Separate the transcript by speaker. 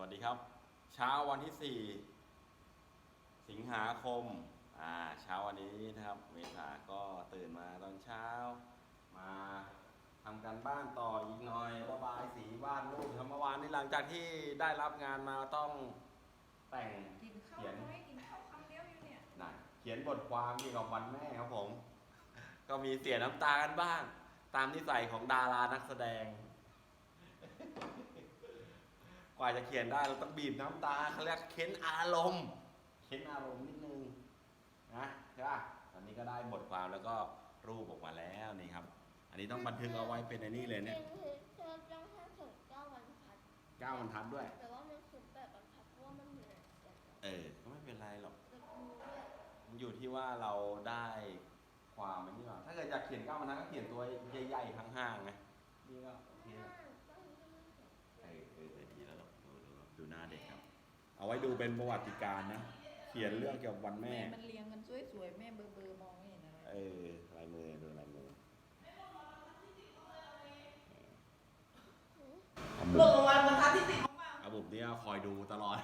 Speaker 1: วัสดีครับ เช้าวันที่ 4 สิงหาคมอ่าเช้าวันนี้นะครับ เมษาก็ตื่นมาตอนเช้า มาทำการบ้านต่ออีกหน่อยระบายสีวาดรูปทำเมื่อวานนี้หลังจากที่ได้รับงานมาต้องแต่ง
Speaker 2: กินข้าว
Speaker 1: เขียน
Speaker 2: น้อยกินข้าวคำเดียวอยู่เนี่ย
Speaker 1: นะเขียนบทความเกี่ยวกับวันแม่ครับผม ก็มีเสียน้ำตากันบ้าง ตามนิสัยของดารานักแสดง กว่าจะเขียนได้เราต้องบีบน้ำตาเขาเรียกเค้นอารมณ์เค้นอารมณ์นิดนึงนะใช่ป่ะตอนนี้ก็ได้บทความแล้วก็รูปออกมาแล้วนี่ครับ อันนี้ต้องบันทึกเอาไว้เป็นไอ้นี่เลยเนี่ย
Speaker 3: เธอต้องให้ถึงเก้าวันพัด
Speaker 1: เก้าบรรทัดด้วย
Speaker 3: แต่ว่ามันคือแปดบรรทัดเพราะว่ามันเหนื่อยแต่
Speaker 1: เออก็ไม่เป็นไรหรอก
Speaker 3: แต่กูด้วย
Speaker 1: มันอยู่ที่ว่าเราได้ความมันนี่หรอถ้าเกิดอยากเขียนเก้าบรรทัดก็เขียนตัวใหญ่ๆข้างๆไงนี่ก็ เอาไว้ดูเป็นประวัติการณ์นะ เขียนเรื่องเกี่ยวกับวันแม่
Speaker 2: แม่มันเลี้ยงกันสวยๆแม่เบอร์เบอร์ๆมองไม่เห็นอะไร
Speaker 1: เออลายมือดูลายมือเอา
Speaker 2: หล่
Speaker 1: บุ
Speaker 2: นลงมาบรรทัดที่ติดของมา
Speaker 1: เอาบุบเนี่ยคอยดูตลอด